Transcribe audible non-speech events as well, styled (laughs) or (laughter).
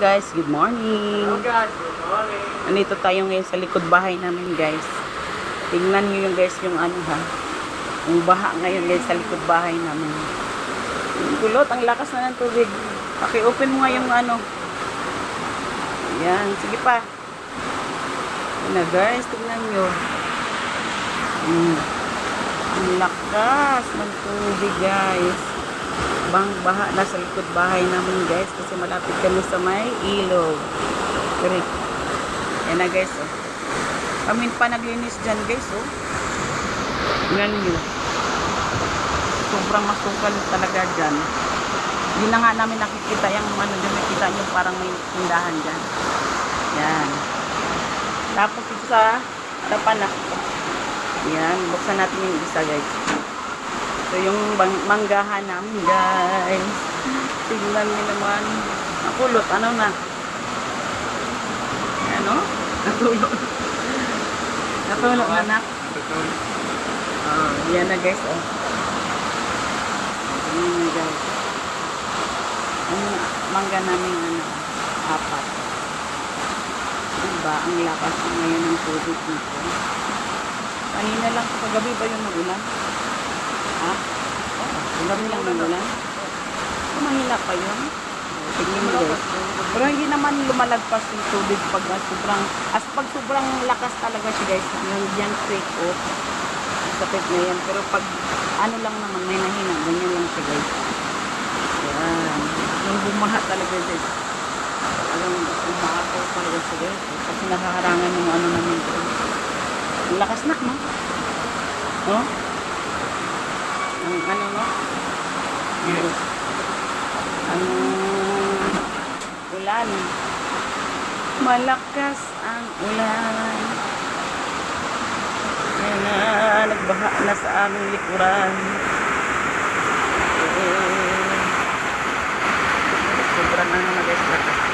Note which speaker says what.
Speaker 1: guys, good morning.
Speaker 2: Hello guys, good morning.
Speaker 1: Nandito tayo ngayon sa likod bahay namin guys. Tingnan niyo yung guys yung ano ha. Yung baha ngayon guys sa likod bahay namin. Yung kulot, ang lakas na ng tubig. Paki-open mo nga yung ano. Yan, sige pa. Yan na guys, tingnan nyo. Hmm. Ang lakas ng tubig guys. Bang baha na sa likod bahay namin guys kasi malapit kami sa may ilog. Creek. Yan na guys oh. Kami pa naglinis dyan guys oh. Tingnan nyo. Sobrang masukal talaga dyan. Hindi na nga namin nakikita yung ano dyan. Nakita nyo parang may tindahan dyan. Yan. Tapos ito sa harapan na. Yan. Buksan natin yung isa guys. Ito yung manggahan namin guys. Tingnan nyo naman. Nakulot. Ano na? Ano? (laughs) Natulog. Natulog na nak. Oh, yan na guys, oh. Yan na guys. Ang mangga namin ano, apat. Diba, ang lakas ngayon ng tubig dito. Kanina lang, kagabi ba yung nagulan? Ha? Oh, kagabi lang nagulan? Oh, mahina pa yun. Tingnan mo. Pero hindi naman lumalagpas yung tubig pag ah, sobrang, as pag sobrang lakas talaga siya guys, yung yan creek oh, sa creek na yan. Pero pag ano lang naman, may nahina, ganyan lang siya guys. Yan. Yung bumaha talaga guys. Alam, bumaha po talaga siya guys. Kasi nakaharangan yung ano namin guys. Ang lakas nak, no? No? Ano, no?
Speaker 2: Yes.
Speaker 1: Ang ulan. Malakas ang ulan. Yan na, nagbaha na sa aming likuran. Sobrang ano na guys.